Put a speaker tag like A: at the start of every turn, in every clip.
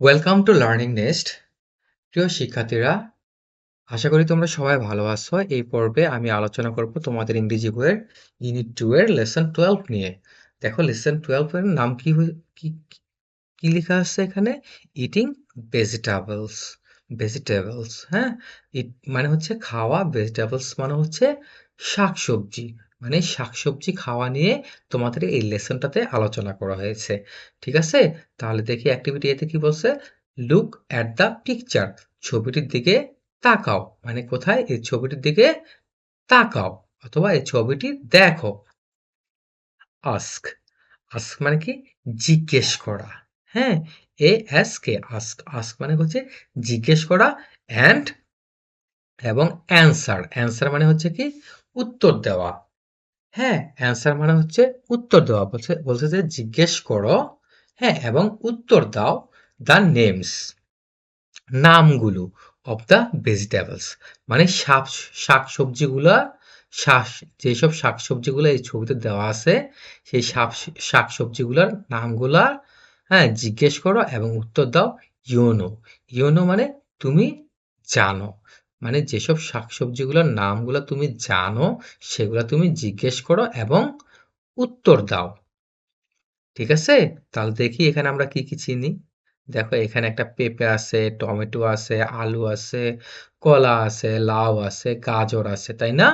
A: Welcome to learning nest প্রিয় শিক্ষার্থীরা, আশা করি তোমরা সবাই ভালো আছো। এই পর্বে আমি আলোচনা করব তোমাদের ইংরেজি বইয়ের ইউনিট টু এর লেসন টুয়েলভ নিয়ে। দেখো লেসন টুয়েলভ এর নাম কি কি লেখা আছে এখানে? ইটিং ভেজিটেবলস ভেজিটেবলস হ্যাঁ? ইট মানে হচ্ছে খাওয়া ভেজিটেবলস মানে হচ্ছে শাকসবজি। মানে শাকসবজি খাওয়া নিয়ে তোমাদের এই লেসনটাতে আলোচনা করা হয়েছে। ঠিক আছে? তাহলে দেখি অ্যাক্টিভিটি এতে কি বলছে? লুক অ্যাট দ্য পিকচার ছবিটির দিকে তাকাও। মানে কোথায়? এই ছবিটির দিকে তাকাও। অথবা এই ছবিটি দেখো। আস্ক আস্ক মানে কি? জিজ্ঞেস করা। হ্যাঁ? A S K ask ask মানে হচ্ছে জিজ্ঞেস করা অ্যান্ড এবং অ্যান্সার অ্যান্সার মানে হচ্ছে কি? উত্তর দেওয়া। হ্যাঁ অ্যান্সার মানে হচ্ছে উত্তর দেওয়া। বলছে বলছে যে জিজ্ঞেস করো হ্যাঁ এবং উত্তর দাও দ্য নেমস নামগুলো অফ দ্য ভেজিটেবলস মানে শাক, শাকসবজিগুলা, শাক, যেসব শাকসবজিগুলো এই ছবিতে দেওয়া আছে, সেই শাক, শাকসবজিগুলোর নামগুলা হ্যাঁ জিজ্ঞেস করো এবং উত্তর দাও ইউনো ইউনো মানে তুমি জানো। মানে যেসব শাকসবজিগুলোর নামগুলো তুমি জানো, সেগুলো তুমি জিজ্ঞেস করো এবং উত্তর দাও। ঠিক আছে? তাহলে দেখি এখানে আমরা কি কি চিনি। দেখো, এখানে একটা পেঁপে আছে, টমেটো আছে, আলু আছে, কলা আছে, লাউ আছে, গাজর আছে, তাই না?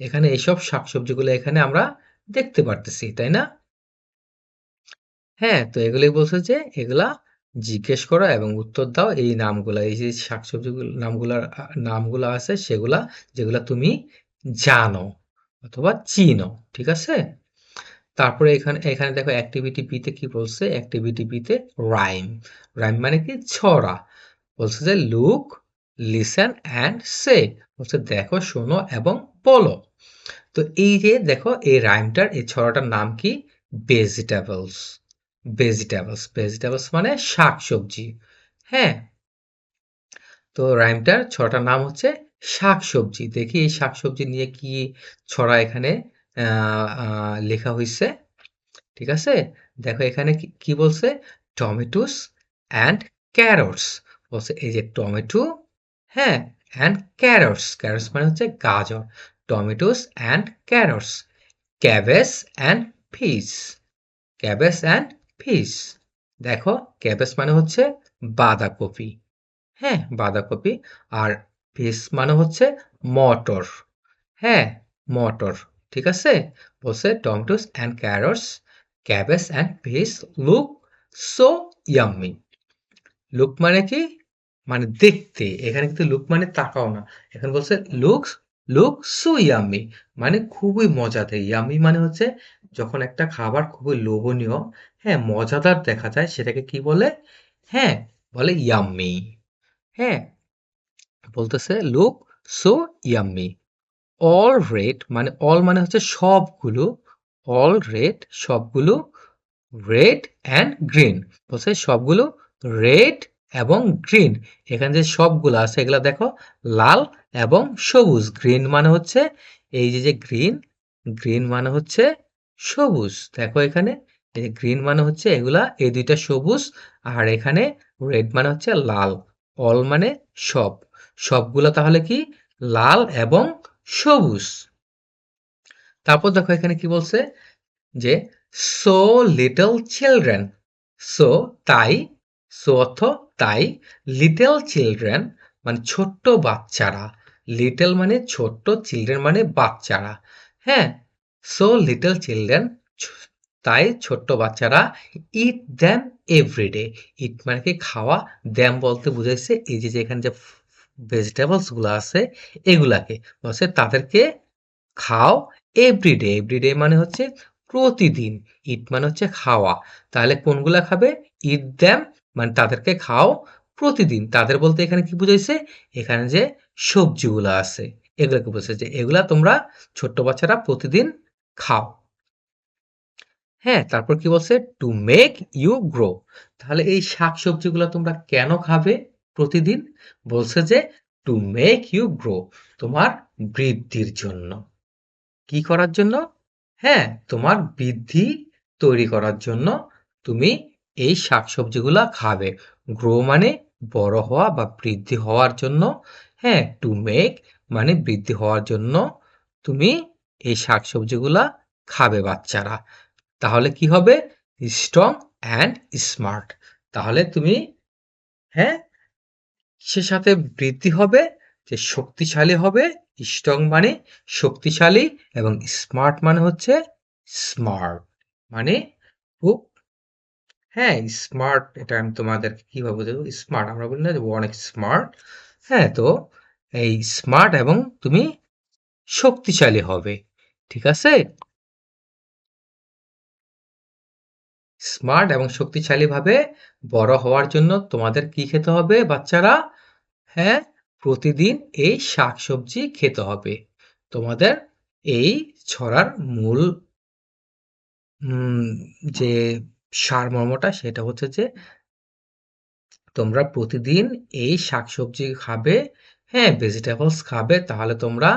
A: এখানে এইসব শাকসবজিগুলো এখানে আমরা দেখতে পারতেছি, তাই না? হ্যাঁ তো এগুলোই বলছে যে এগুলা জিজ্ঞেস করো এবং উত্তর দাও এই নামগুলা, এই যে শাকসবজিগুলো নামগুলার নামগুলো আছে সেগুলা যেগুলা তুমি জানো অথবা চিনো, ঠিক আছে? তারপরে এখানে এখানে দেখো অ্যাক্টিভিটি বিতে কি বলছে? অ্যাক্টিভিটি বিতে রাইম রাইম মানে কি? ছড়া। বলছে যে লুক লিসেন অ্যান্ড সে বলছে দেখো, শোনো এবং বলো। তো এই যে দেখো এই রাইমটার এই ছড়াটার নাম কি? ভেজিটেবলস ভেজিটেবলস ভেজিটেবলস মানে শাকসবজি হ্যাঁ? তো রাইমটার ছড়াটার নাম হচ্ছে শাকসবজি। দেখি এই শাকসবজি নিয়ে কি ছড়া এখানে লেখা হয়েছে ঠিক আছে? দেখো এখানে কি- কি বলছে? Tomatoes and carrots. বলছে এই যে টমেটো হ্যাঁ অ্যান্ড ক্যারটস। ক্যারটস মানে হচ্ছে গাজর। Tomatoes and carrots. Cabbage and fish. Cabbage and fish দেখো ক্যাবেজ মানে হচ্ছে বাঁধাকপি। হ্যাঁ বাঁধাকপি। আর ফিস মানে হচ্ছে মটর। হ্যাঁ মটর। ঠিক আছে? বলছে tomatoes and carrots cabbage and fish look so yummy look মানে কি? মানে দেখতে। এখানে কিন্তু লুক মানে তাকাও না। এখানে বলছে লুক লুক সো ইয়াম্মি মানে খুবই মজাদার। ইয়াম্মি মানে হচ্ছে যখন একটা খাবার খুবই লোভনীয় হ্যাঁ মজাদার দেখা যায়, সেটাকে কি বলে? হ্যাঁ বলে ইয়াম্মি হ্যাঁ বলতেছে look so yummy all red মানে অল মানে হচ্ছে সবগুলো অল রেড সবগুলো রেড অ্যান্ড গ্রিন বলছে সবগুলো রেড এবং গ্রিন এখানে যে সবগুলো আছে, এগুলো দেখো, লাল এবং সবুজ। গ্রিন মানে হচ্ছে এই যে যে গ্রিন গ্রিন মানে হচ্ছে সবুজ। দেখো এখানে, এই গ্রিন মানে হচ্ছে এগুলা, এই দুইটা সবুজ আর এখানে রেড মানে হচ্ছে লাল। অল মানে সব। সবগুলো তাহলে কি? লাল এবং সবুজ। তারপর দেখো এখানে কি বলছে? যে সো লিটল চিলড্রেন সো তাই সো অর্থ, তাই লিটল চিলড্রেন মানে ছোট্ট বাচ্চারা। লিটল মানে ছোট্ট চিলড্রেন মানে বাচ্চারা। হ্যাঁ সো লিটল চিলড্রেন তাই ছোট্ট বাচ্চারা ইট দ্যাম এভরিডে ইট মানে কি খাওয়া দ্যাম বলতে বুঝাইছে এই যে এখানে যে ভেজিটেবলসগুলো আছে, এগুলাকে। বলছে তাদেরকে খাও এভরিডে এভরিডে মানে হচ্ছে প্রতিদিন। ইট মানে হচ্ছে খাওয়া। তাহলে কোনগুলা খাবে? ইট দ্যাম মানে তাদেরকে খাও প্রতিদিন। তাদের বলতে এখানে কি বুঝাইছে? এখানে যে সবজিগুলো আছে। এগুলোকে বুঝাইছে যে এগুলা তোমরা ছোট্ট বাচ্চারা প্রতিদিন খাও। হ্যাঁ তারপর কি বলছে? টু মেক ইউ গ্রো তাহলে এই শাক সবজিগুলো তোমরা কেন খাবে প্রতিদিন? বলছে যে টু মেক ইউ গ্রো তোমার বৃদ্ধির জন্য। কি করার জন্য? হ্যাঁ তোমার বৃদ্ধি তৈরি করার জন্য তুমি এই শাকসবজিগুলা খাবে। গ্রো মানে বড় হওয়া বা বৃদ্ধি হওয়ার জন্য। হ্যাঁ টু মেক মানে বৃদ্ধি হওয়ার জন্য তুমি এই শাকসবজিগুলা খাবে বাচ্চারা। তাহলে কি হবে? স্ট্রং অ্যান্ড স্মার্ট তাহলে তুমি হ্যাঁ সে সাথে বৃদ্ধি হবে? যে শক্তিশালী হবে। স্ট্রং মানে শক্তিশালী এবং স্মার্ট মানে হচ্ছে স্মার্ট মানে খুব হ্যাঁ স্মার্ট এটা আমি তোমাদেরকে কীভাবে বোঝাবো? স্মার্ট আমরা বলি না যে অনেক স্মার্ট হ্যাঁ তো এই স্মার্ট এবং তুমি শক্তিশালী হবে ঠিক আছে? স্মার্ট এবং শক্তিশালীভাবে বড় হওয়ার জন্য তোমাদের কি খেতে হবে বাচ্চারা? হ্যাঁ প্রতিদিন এই শাকসবজি খেতে হবে। তোমাদের এই ছড়ার মূল উম, যে সারমর্মটা সেটা হচ্ছে যে, তোমরা প্রতিদিন এই শাকসবজি খাবে হ্যাঁ ভেজিটেবলস খাবে, তাহলে তোমরা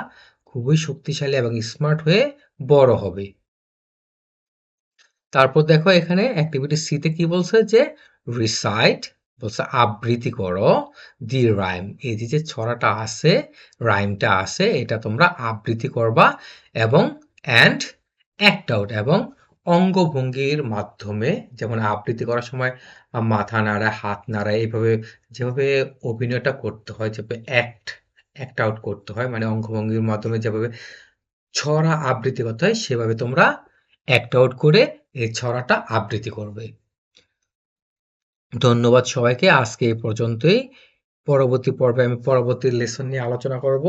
A: খুবই শক্তিশালী এবং স্মার্ট হয়ে বড় হবে। তারপর দেখো এখানে অ্যাক্টিভিটি সিতে কি বলছে যে রিসাইট বলছে আবৃত্তি করো দি রাইম এই যে ছড়াটা আছে রাইমটা আছে, এটা তোমরা আবৃত্তি করবা এবং অ্যান্ড অ্যাক্ট আউট এবং অঙ্গভঙ্গির মাধ্যমে, যেমন আবৃত্তি করার সময় মাথা নাড়া, হাত নাড়া, এইভাবে যেভাবে অভিনয়টা করতে হয়, যেভাবে অ্যাক্ট অ্যাক্ট আউট করতে হয় মানে অঙ্গভঙ্গির মাধ্যমে যেভাবে ছড়া আবৃত্তি করতে হয়, সেভাবে তোমরা অ্যাক্ট আউট করে এই ছড়াটা আবৃত্তি করবে। ধন্যবাদ সবাইকে। আজকে এই পর্যন্তই। পরবর্তী পর্বে আমি পরবর্তী লেসন নিয়ে আলোচনা করব।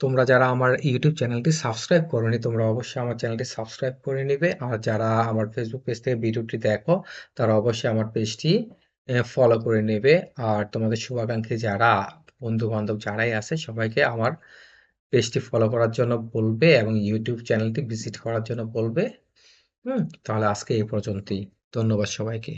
A: তোমরা যারা আমার ইউটিউব চ্যানেলটি সাবস্ক্রাইব করোনি, তোমরা অবশ্যই আমার চ্যানেলটি সাবস্ক্রাইব করে নেবে। আর যারা আমার ফেসবুক পেজ থেকে ভিডিওটি দেখো, তারা অবশ্যই আমার পেজটি ফলো করে নেবে। আর তোমাদের শুভাকাঙ্ক্ষী যারা বন্ধু বান্ধব যারাই আছে, সবাইকে আমার পেজটি ফলো করার জন্য বলবে এবং ইউটিউব চ্যানেলটি ভিজিট করার জন্য বলবে। হুম, তাহলে আজকে এই পর্যন্তই। ধন্যবাদ সবাইকে।